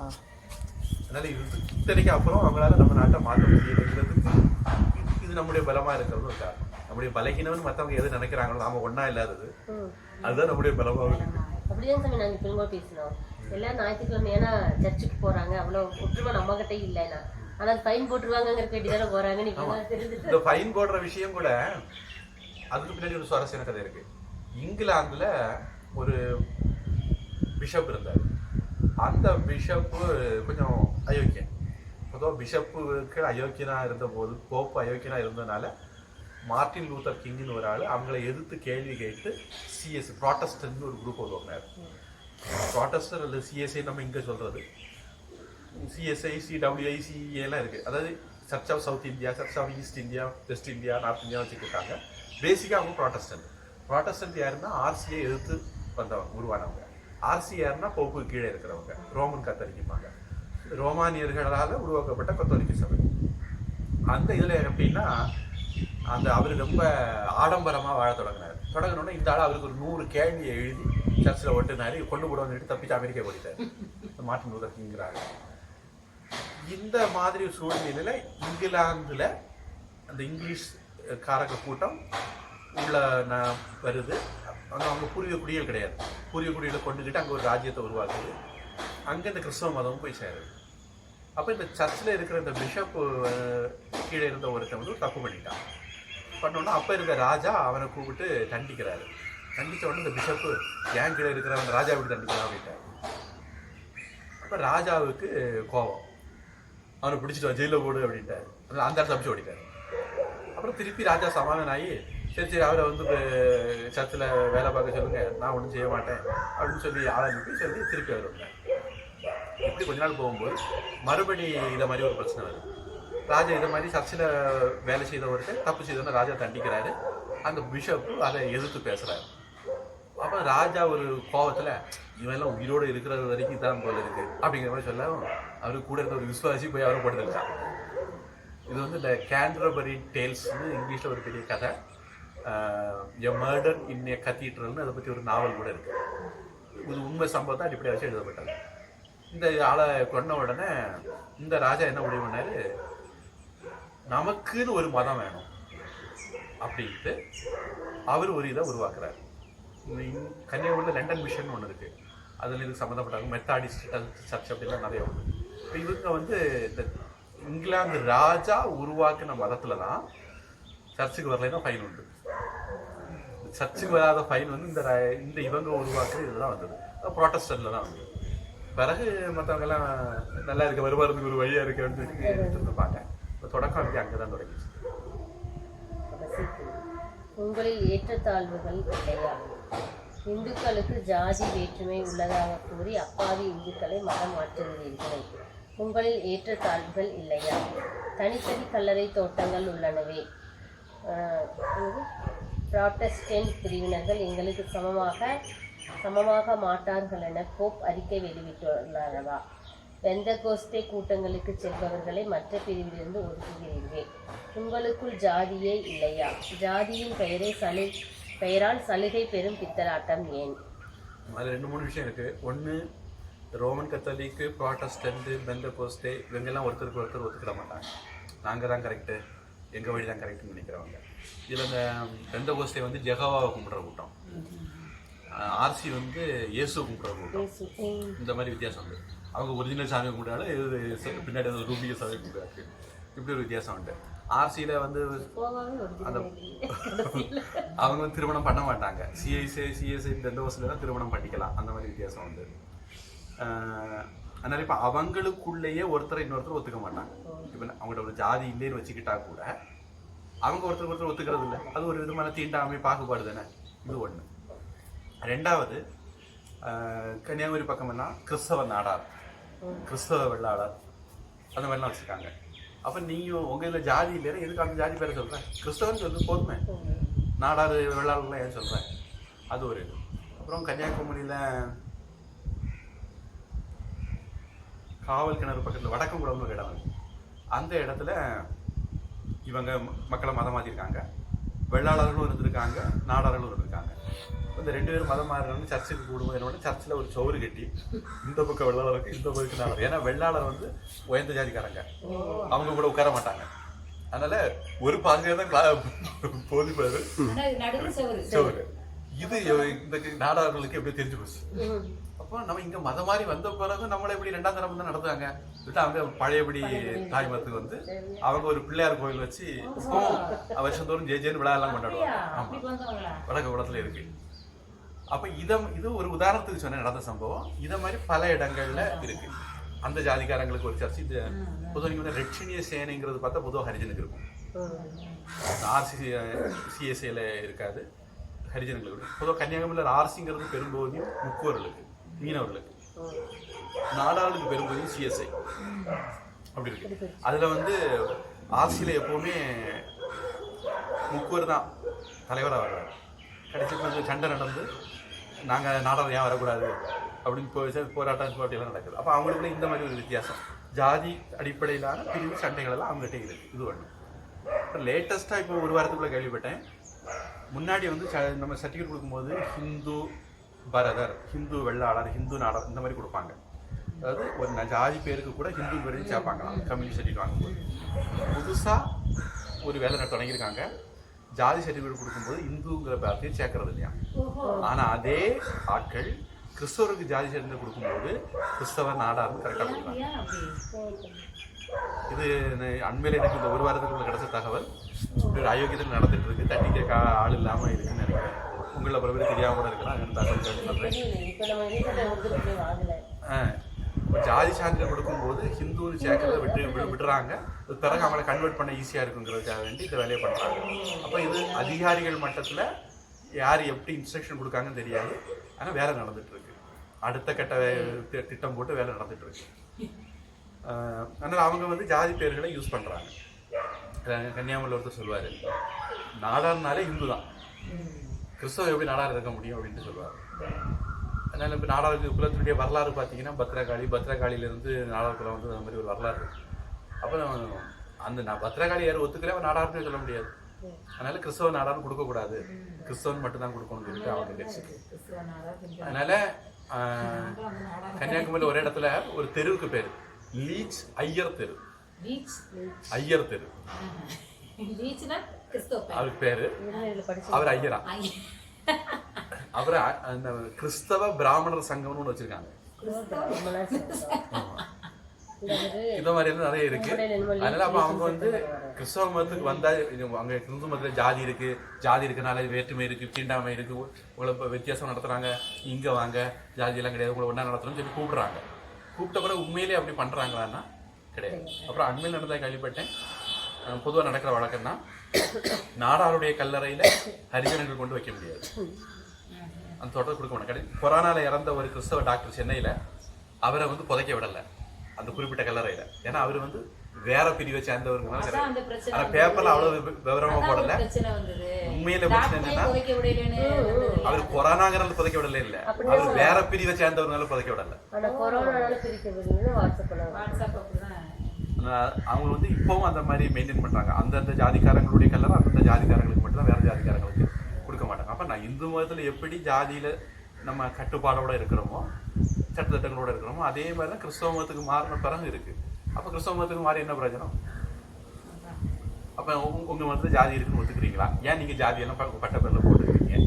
அதனால இது இத்தனைக்கு அப்புறம் அவங்களால நம்ம நாட்டை மாற்ற முடியலைங்கிறதுக்கு இது நம்முடைய பலமா இருக்கிறது ஒரு காரணம். நம்முடைய பலகீனம்னு மத்தவங்க எது நினைக்கிறாங்களோ நாம ஒண்ணா இல்லாதது. அதுதான் நம்முடைய பலமா இருக்கு. அப்படிதான் சாமி நாங்க இப்போ பேசினோம் எல்லாம் ஞாயிற்றுக்கிழமை ஏன்னா சர்ச்சுக்கு போறாங்க. அவ்வளவு ஒற்றுமை நம்ம கிட்ட இல்லைன்னா ஆனா ஃபைன் போட்டுருவாங்கங்கிற கேட்டி தானே போறாங்க நீங்க எல்லாம் தெரிஞ்சுட்டு. இந்த ஃபைன் போடுற விஷயம் கூட அதுக்கு பின்னாடி ஒரு சுவாரஸ்யமான கதை இருக்கு. இங்கிலாந்துல ஒரு பிஷப் இருந்தார். அந்த பிஷப்பு கொஞ்சம் அயோக்கியன். பொதுவாக பிஷப்புக்கு அயோக்கியனா இருந்தபோது கோப்பு போப்பு அயோக்கியனா இருந்ததுனால மார்டின் லூத்தர் கிங்னு ஒரு ஆள் அவங்கள எதிர்த்து கேள்வி கேட்டு சிஎஸ் ப்ராட்டஸ்டன்ட் ஒரு குரூப் உருவாக்குனார் ப்ராட்டஸ்டர் அல்லது சிஎஸ்ஐ நம்ம இங்கே சொல்கிறது சிஎஸ்ஐ சிடபிள்யூஐ சிஏலாம் இருக்குது அதாவது Church of South India Church of East India West India North India வச்சுக்கிட்டாங்க. பேசிக்காக அவங்க ப்ராட்டஸ்டன்ட் ப்ராட்டஸ்டன்ட் யாருன்னா ஆர்சியை எதிர்த்து வந்தவங்க உருவானவங்க. ஆர்சிஆர்னா யாருன்னா போப்பு கீழே இருக்கிறவங்க ரோமன் கத்தரிக்குப்பாங்க ரோமானியர்களால் உருவாக்கப்பட்ட கத்தோலிக்க சபை. அந்த இதில் எப்படின்னா அந்த அவர் ரொம்ப ஆடம்பரமாக வாழ தொடங்கினார். தொடங்கினோடனே இந்த ஆள் அவருக்கு ஒரு நூறு கேள்வியை எழுதி சர்ச்சில் ஒட்டுனாரு கொண்டு போடுவோம்னு தப்பிச்சு அமெரிக்கா போயிட்டார். மார்ட்டின் லூதர் கிங்கிறாங்க இந்த மாதிரி சூழ்நிலையில் இங்கிலாந்தில் அந்த இங்கிலீஷ் காரக கூட்டம் உள்ள நான் வருது. அங்கே அவங்க பூர்வீக குடிகள் கிடையாது. பூர்வீக குடிகளை கொண்டுக்கிட்டு அங்கே ஒரு ராஜ்யத்தை உருவாக்குது. அங்கே இந்த கிறிஸ்தவ மதமும் போய் சேருது. அப்போ இந்த சர்ச்சில் இருக்கிற இந்த பிஷப் கீழே இருந்த ஒருத்தன் வந்து தப்பு பண்ணிட்டான். பண்ணோன்னா அப்போ இருந்த ராஜா அவனை கூப்பிட்டு தண்டிக்கிறாரு. தண்டித்த உடனே இந்த பிஷப்பு ஏன் கீழே இருக்கிற அந்த ராஜா விட்டு தண்டிக்கிறான் அப்படின்ட்டார். அப்போ ராஜாவுக்கு கோபம். அவனை பிடிச்சிட்டு ஜெயிலில் போடு அப்படின்ட்டார். அந்த இடத்துல தப்பிச்சு ஓடிட்டாரு. அப்புறம் திருப்பி ராஜா சமாதானம் ஆகி சரி சரி அவரை வந்து சர்ச்சில் வேலை பார்க்க சொல்லுங்க. நான் ஒன்றும் செய்ய மாட்டேன். அப்படின்னு சொல்லி ஆளை அனுப்பி சொல்லி திருப்பி அவர் வந்தார் இப்படி கொஞ்ச நாள் போகும்போது மறுபடி இதை மாதிரி ஒரு பிரச்சனை வருது. ராஜா இதை மாதிரி சர்ச்சில் வேலை செய்தவருக்கு தப்பு செய்தவன ராஜா தண்டிக்கிறாரு. அந்த பிஷப்பு அதை எதிர்த்து பேசுகிறாரு அப்போ ராஜா ஒரு கோபத்தில் இவன் எல்லாம் உயிரோட இருக்கிறது வரைக்கும் இதான் போல இருக்கு. அப்படிங்கிற மாதிரி சொல்ல அவரு கூட இருந்த ஒரு விசுவாசி போய் அவரை படுத்துருக்கான் இது வந்து இந்த கேண்டரபரி டேல்ஸ்னு இங்கிலீஷில் ஒரு பெரிய கதை. எ மர்டர் இன் ஏ கத்தீட்ரல்னு அதை பற்றி ஒரு நாவல் கூட இருக்கு. இது உண்மை சம்பவத்தை அடிப்படையாக வச்சு எழுதப்பட்டது. இந்த ஆளை கொண்ட உடனே இந்த ராஜா என்ன முடிவு பண்ணாரு? நமக்குன்னு ஒரு மதம் வேணும் அப்படின்ட்டு அவர் ஒரு இதை உருவாக்குறார். கன்னியாகுமரியில் லண்டன் மிஷன் ஒன்று இருக்கு. அதில் இதுக்கு சம்மந்தப்பட்டாங்க மெத்தாடிஸ்ட் சர்ச் அப்படிலாம் நிறைய உண்டு. இப்போ இவங்க வந்து இந்த இங்கிலாந்து ராஜா உருவாக்கின மதத்தில் தான் சர்ச்சுக்கு வரலைன்னா ஃபைன் உண்டு. சர்ச்சுக்கு வராத ஃபைன் வந்து இந்த ர- இந்த இவங்க உருவாக்குற இதெல்லாம் வந்தது. ப்ராட்டஸ்டன்ட்ல தான் வந்தது. பிறகு மற்றவங்க எல்லாம் நல்லா இருக்க வருவாருக்கு ஒரு வழியா இருக்கு அப்படின்னு சொல்லி இப்போ தொடக்கம் வந்து அங்கே தான் தொடங்கிச்சு உங்களில் ஏற்றத்தாழ்வுகள் இல்லையா? இந்துக்களுக்கு ஜாதி வேற்றுமை உள்ளதாக கூறி அப்பாவி இந்துக்களை மதம் மாற்றுகிறீர்கள். உங்களில் ஏற்றத்தாழ்வுகள் இல்லையா? தனித்தனி கல்லறை தோட்டங்கள் உள்ளனவே. புராட்டஸ்டன்ட் பிரிவினர்கள் எங்களுக்கு சமமாக சமமாக மாட்டார்கள் என போப் அறிக்கை வெளியிட்டுள்ளனவா? பெந்தகோஸ்தே கூட்டங்களுக்கு செல்பவர்களை மற்ற பிரிவிலிருந்து ஒதுக்குகிறீர்கள். உங்களுக்குள் ஜாதியே இல்லையா? ஜாதியின் பெயரை சலு பெயரால் சலுகை பெறும் பித்தலாட்டம் ஏன்? அதில் ரெண்டு மூணு விஷயம் இருக்குது ஒன்று ரோமன் கத்தோலிக்கு ப்ராட்டஸ்டன்ட்டு பெந்த கோஸ்டே இவங்கெல்லாம் ஒருத்தருக்கு ஒருத்தர் ஒத்துக்கிட மாட்டாங்க. நாங்கள் தான் கரெக்டு எங்கள் வழி தான் கரெக்டுன்னு நினைக்கிறவங்க. இந்த பெந்த கோஸ்டே வந்து ஜெகவாவை கும்பிட்ற கூட்டம். ஆர்சி வந்து இயேசு கும்பிட்ற கூட்டம். இந்த மாதிரி வித்தியாசம் உண்டு. அவங்க ஒரிஜினல் சாமி கும்பிட்டாலும் இது பின்னாடி அது ரூபிய சாமி கும்பிட்டாரு இப்படி ஒரு வித்தியாசம் உண்டு. ஆர்சியில் வந்து. கடைசியில. அவங்க வந்து திருமணம் பண்ண மாட்டாங்க. சிஐசி சிஎஸ்ஐ ரெண்டு வருஷத்துல திருமணம் பண்ணிக்கலாம். அந்த மாதிரி வித்தியாசம் வந்து ஆஹ் அதனால இப்ப அவங்களுக்குள்ளேயே ஒருத்தரை இன்னொருத்தர் ஒத்துக்க மாட்டாங்க. இப்ப அவங்கள்ட்ட ஒரு ஜாதி இல்லைன்னு வச்சுக்கிட்டா கூட அவங்க ஒருத்தர் ஒருத்தர் ஒத்துக்கிறது இல்லை. அது ஒரு விதமான தீண்டாமை பாகுபாடு தானே? இது ஒன்று ரெண்டாவது கன்னியாகுமரி பக்கம்னா கிறிஸ்தவ நாடார். கிறிஸ்தவ வெள்ளாளர். அந்த மாதிரிலாம் வச்சுருக்காங்க. அப்போ நீங்கள் உங்கள் இதில் ஜாதி இல்லைன்னா எதுக்கு அந்த ஜாதி பேரை சொல்கிறேன் கிறிஸ்தவன் சொல்லு போதுமே. நாடாறு வெள்ளாளர்லாம் ஏன் சொல்கிறேன் அது ஒரு. இது அப்புறம் கன்னியாகுமரியில் காவல் கிணறு பக்கத்தில் வடக்கங்குளம்னு ஒரு இடம் அந்த இடத்துல இவங்க மக்களை மதம் மாத்திருக்காங்க வெள்ளாளர்களும் இருந்திருக்காங்க நாடார்களும் இருந்திருக்காங்க. இந்த ரெண்டு பேரும் மதம் மாறினு சர்ச்சுக்கு கூடும்போது என்ன பண்ண சர்ச்சில் ஒரு சோறு கட்டி இந்த பக்கம் வெள்ளாளர் இருக்கு இந்த பக்கம் நாளர் ஏன்னா வெள்ளாளர் வந்து உயர்ந்த ஜாதிக்காரங்க. அவங்க கூட உட்கார மாட்டாங்க. அதனால ஒரு பாங்க தான் போதிப்பாரு. சோறு. இது இந்த நாடார்களுக்கு எப்படி தெரிஞ்சு போச்சு. அப்போ நம்ம இங்க மதம் மாதிரி வந்த பிறகு நம்மளை எப்படி ரெண்டாம் தரம் தான் நடத்துவாங்க அவங்க பழையபடி தாய் மதத்துக்கு வந்து அவங்க ஒரு பிள்ளையார் கோயில் வச்சு வருஷந்தோறும் ஜெய ஜெயன்னு விழா எல்லாம் கொண்டாடுவாங்க ஆமா வந்தவங்களா வடக்கு குளத்துல இருக்கு அப்ப இத இது ஒரு உதாரணத்துக்கு சொன்ன நடந்த சம்பவம் இத மாதிரி பல இடங்கள்ல இருக்கு அந்த ஜாதிக்காரங்களுக்கு ஒரு சர்ச்சை இது பொதுவாக ரெட்சினிய சேனைங்கிறது பார்த்தா பொதுவாக ஹரிஜனுக்கு இருக்கும். ஆர்சி சிஎஸ்ஏல இருக்காது ஹரிஜனங்களை விட. பொதுவாக கன்னியாகுமரியில் ஆர்சிங்கிறது பெரும்பகுதியும் முக்குவர்களுக்கு மீனவர்களுக்கு. நாடாளுக்கு பெரும்பகுதியும் சிஎஸ்ஐ. அப்படி இருக்கு. அதில் வந்து ஆர்சியில் எப்போவுமே முக்குவர் தான் தலைவராக வர்றாரு. கடைசி கொஞ்சம் சண்டை நடந்து நாங்கள் நாடாளர் ஏன் வரக்கூடாது? அப்படின்னு போய் போராட்டம் போட்டியெல்லாம் நடக்குது. அப்போ அவங்களுக்குள்ள இந்த மாதிரி ஒரு வித்தியாசம். ஜாதி அடிப்படையிலான பிரிவு சண்டைகள் எல்லாம் அவங்ககிட்ட இருக்குது இது ஒன்று இப்போ லேட்டஸ்ட்டாக இப்போ ஒரு வாரத்துக்குள்ளே கேள்விப்பட்டேன். முன்னாடி வந்து ச- நம்ம சர்டிஃபிகேட் கொடுக்கும்போது ஹிந்து பரதர் ஹிந்து வெள்ளாளர் ஹிந்து நாடர் இந்த மாதிரி கொடுப்பாங்க. அதாவது ஒரு ஜாதி பேருக்கு கூட ஹிந்து பேரையும் சேர்ப்பாங்களாம் கம்யூனிட்டி சர்டிஃபிகேட் வாங்கும்போது. புதுசாக ஒரு வேலை தொடங்கியிருக்காங்க. ஜாதி சர்டிஃபிகேட் கொடுக்கும்போது இந்துங்கிற பார்த்தையும் சேர்க்கறது இல்லையா? ஆனால் அதே ஆட்கள் கிறிஸ்தவருக்கு ஜாதி சர்டிஃபிகேட் கொடுக்கும்போது கிறிஸ்தவ நாடாக கரெக்டாக கொடுக்குறாங்க. இது அண்மையில எனக்கு இந்த ஒரு வாரத்துக்குள்ள கிடைச்ச தகவல். இப்படி ஒரு அயோக்கியத்தில் நடந்துட்டு இருக்கு தண்ணி கேட்க ஆள் இல்லாம இருக்குன்னு நினைக்கிறேன். உங்களை பல பேர் தெரியாம கூட இருக்கலாம். எனக்கு தகவல். இப்ப ஆ, ஜாதி சான்றிதழ் கொடுக்கும்போது ஹிந்துன்னு சேர்க்கறத விட்டு விடு- விடுறாங்க. பிறகு அவங்களை கன்வெர்ட் பண்ண ஈஸியா இருக்குங்கிறதுக்காக வேண்டி இந்த வேலையை பண்றாங்க. அப்ப இது அதிகாரிகள் மட்டத்துல யார் எப்படி இன்ஸ்ட்ரக்ஷன் கொடுக்காங்கன்னு தெரியாது. ஆனா வேலை நடந்துட்டு இருக்கு அடுத்த கட்ட திட்டம் போட்டு வேலை நடந்துட்டு இருக்கு அதனால் அவங்க வந்து ஜாதி பேர்களை யூஸ் பண்ணுறாங்க கன்னியாகுமரியில் ஒருத்தர் சொல்லுவார் நாடார்னாலே இந்து தான் கிறிஸ்தவம் எப்படி நாடார் இருக்க முடியும் அப்படின்ட்டு சொல்லுவார் அதனால் இப்போ நாடாருக்கு குலத்தினுடைய வரலாறு பார்த்தீங்கன்னா பத்ரகாளி பத்ரகாளியிலேருந்து நாடார் குலம் வந்து அந்த மாதிரி ஒரு வரலாறு அப்புறம் அந்த நான் பத்ரகாளி யாரும் ஒத்துக்கல நாடார்னு நாடாருன்னு சொல்ல முடியாது. அதனால கிறிஸ்தவ நாடார்னு கொடுக்கக்கூடாது கிறிஸ்தவன் மட்டும்தான் கொடுக்கணும்னு சொல்லிட்டு அவங்க கட்சி. அதனால் அதனால கன்னியாகுமரியில் ஒரே இடத்துல ஒரு தெருவுக்கு பேர். லீச் ஐயர் தெரு ஐயர் தெரு கிறிஸ்துவ பேர். அவர் ஐயரா அவர் அந்த கிறிஸ்தவ பிராமணர் சங்கம்னு ஒன்று வச்சிருக்காங்க. இந்த மாதிரி எல்லாம் நிறைய இருக்கு அதனால அப்ப அவங்க வந்து கிறிஸ்தவ மதத்துக்கு வந்தா அங்க இந்து மதத்துல ஜாதி இருக்கு ஜாதி இருக்கனால வேற்றுமை இருக்கு தீண்டாமை இருக்கு உங்களை இப்ப வித்தியாசம் நடத்துறாங்க இங்க வாங்க ஜாதி எல்லாம் கிடையாது உங்களை ஒண்ணா நடத்துறோம்னு சொல்லி கூப்பிடுறாங்க கூப்பிட்ட கூட உண்மையிலேயே அப்படி பண்றாங்களான்னா கிடையாது. அப்புறம் அண்மையில் நடந்தா கேள்விப்பட்டேன். அஹ் பொதுவா நடக்கிற வழக்கம் தான் நாடாருடைய கல்லறையில ஹரிஜனங்கள் கொண்டு வைக்க முடியாது. அந்த தோட்டத்தை கொடுக்க மாட்டாங்க. கடை கொரோனால இறந்த ஒரு கிறிஸ்தவ டாக்டர் சென்னையில அவரை வந்து புதைக்க விடல. அந்த குறிப்பிட்ட கல்லறையில. ஏன்னா அவர் வந்து வேற பிரிவை சேர்ந்தவருங்கனால அதான் அந்த கிடையாது பிரச்சனை ஆனா பேப்பர்ல அவ்வளவு வி- விவரமா அதான் போடல. உண்மையில பிரச்சனை என்னன்னா. அவர் கொரோனாங்கிறத புதைக்க விடல இல்ல. அவர் வேற பிரிவை சேர்ந்தவர்னால புதைக்க விடல. அவங்க வந்து இப்பவும் அந்த மாதிரி மெயின்டைன் பண்றாங்க. அந்தந்த ஜாதிக்காரங்களுடைய கல்லறை அந்தந்த ஜாதிக்காரங்களுக்கு மட்டும் தான் வேற ஜாதிக்காரங்களுக்கு கொடுக்க மாட்டாங்க. அப்ப நான் இந்து மதத்துல எப்படி ஜாதியில நம்ம கட்டுப்பாடோட இருக்கிறோமோ சட்டத்திட்டங்களோட இருக்கிறோமோ அதே மாதிரி தான் கிறிஸ்தவ மதத்துக்கு மாறின பிறகு இருக்கு. அப்ப கிறிஸ்தவ மதத்துக்கு மாறி என்ன பிரயோஜனம்? அப்போ உங்க- உங்க ஜாதி இருக்குன்னு ஒத்துக்கிறீங்களா? ஏன் நீங்க ஜாதி எல்லாம் பட்ட பேர்ல போட்டுருக்கீங்க?